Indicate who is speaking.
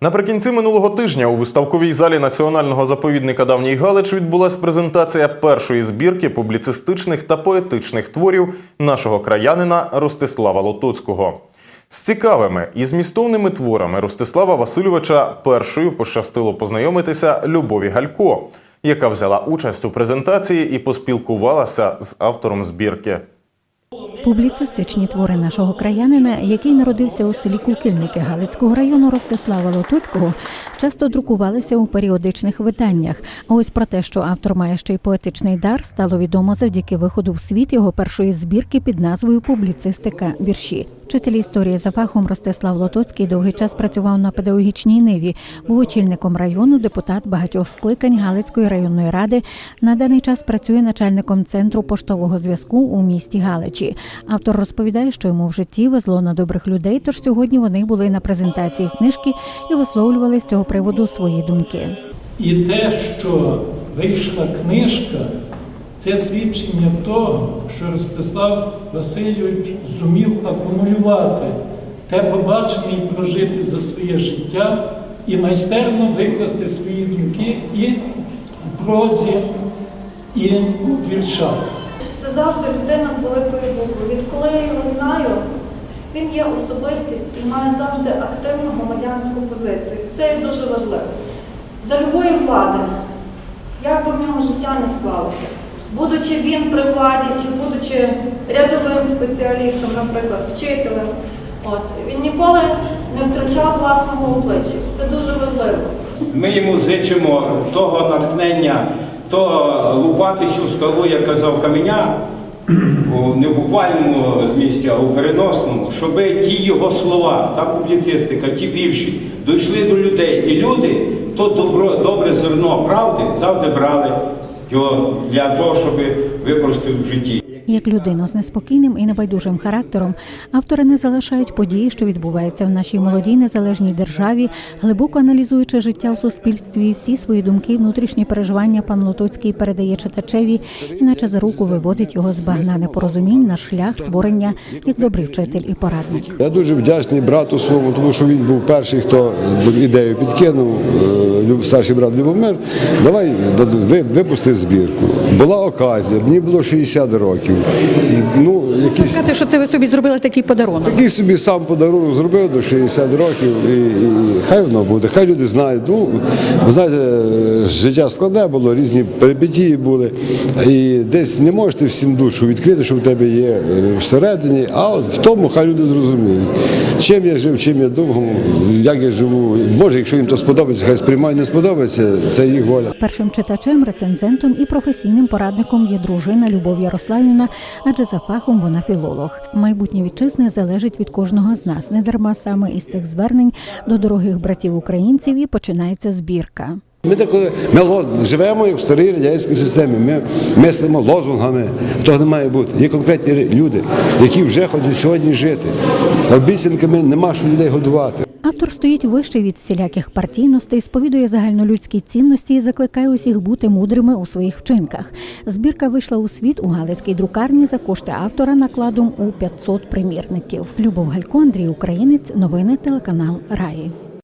Speaker 1: Наприкінці минулого тижня у виставковій залі національного заповідника Давній Галич відбулась презентація першої збірки публіцистичних та поетичних творів нашого краянина Ростислава Лотоцького. З цікавими і змістовними творами Ростислава Васильовича першою пощастило познайомитися Любові Галько, яка взяла участь у презентації і поспілкувалася з автором збірки.
Speaker 2: Публіцистичні твори нашого краянина, який народився у селі Кукільники Галицького району Ростислава Лотуцького, часто друкувалися у періодичних виданнях. А ось про те, що автор має ще й поетичний дар, стало відомо завдяки виходу в світ його першої збірки під назвою Публіцистика вірші. Вчитель історії за фахом Ростислав Лотоцький довгий час працював на педагогічній ниві, був очільником району, депутат багатьох скликань Галицької районної ради. На даний час працює начальником центру поштового зв'язку у місті Галичі. Автор розповідає, що йому в житті везло на добрих людей, тож сьогодні вони були на презентації книжки і висловлювали з цього приводу свої думки.
Speaker 3: І те, що вийшла книжка, це свідчення того, що Ростислав Васильович зумів акумулювати те побачення і прожити за своє життя і майстерно викласти свої думки і в прозі, і у віршах.
Speaker 4: Це завжди людина з великої букви. Відколи я його знаю, він є особистість і має завжди активну громадянську позицію. Це є дуже важливо. За любої влади, як би в нього життя не склалося, будучи він при владі, чи будучи рядовим спеціалістом, наприклад, вчителем, от, він ніколи не втрачав власного обличчя. Це дуже важливо.
Speaker 5: Ми йому зичимо того натхнення, того лупатищу скалу, як казав каменя, не в буквальному змісті, а у переносному, щоб ті його слова, та публіцистика, ті вірші дійшли до людей. І люди то добро, добре зерно правди завжди брали його для того, щоб використати в житті.
Speaker 2: Як людину з неспокійним і небайдужим характером, автори не залишають події, що відбуваються в нашій молодій незалежній державі, глибоко аналізуючи життя у суспільстві, всі свої думки, внутрішні переживання пан Лотоцький передає читачеві, і наче за руку виводить його з багна непорозумінь на шлях творення як добрий вчитель і порадник.
Speaker 6: Я дуже вдячний брату своєму, тому що він був перший, хто ідею підкинув, е, старший брат Любомир. Давай випусти збірку. Була оказія, мені було 60 років. Ну, якісь
Speaker 7: Сказати, що це ви собі зробили такий подарунок.
Speaker 6: такий собі сам подарунок зробив до 60 років, і, і хай воно буде, хай люди знають. Ну, знаєте, життя складне було, різні перипетії були. І десь не можете всім душу відкрити, що в тебе є е, всередині, а от в тому хай люди зрозуміють, чим я жив, чим я думав, як я живу. Може, якщо їм то сподобається, хай сприймають, не сподобається, це їх воля.
Speaker 2: Першим читачем, рецензентом і професійним порадником є дружина Любов Ярославівна, адже за фахом вона філолог. Майбутнє вітчизни залежить від кожного з нас. Недарма саме із цих звернень до дорогих братів українців і починається збірка.
Speaker 6: Ми деколи ми живемо як в старій радянській системі. Ми мислимо лозунгами. Того не має бути. Є конкретні люди, які вже хочуть сьогодні жити. Обіцянками нема що людей годувати.
Speaker 2: Автор стоїть вище від всіляких партійностей, сповідує загальнолюдські цінності і закликає усіх бути мудрими у своїх вчинках. Збірка вийшла у світ у Галицькій друкарні за кошти автора накладом у 500 примірників. Любов Галько, Андрій Українець, новини телеканал Раї.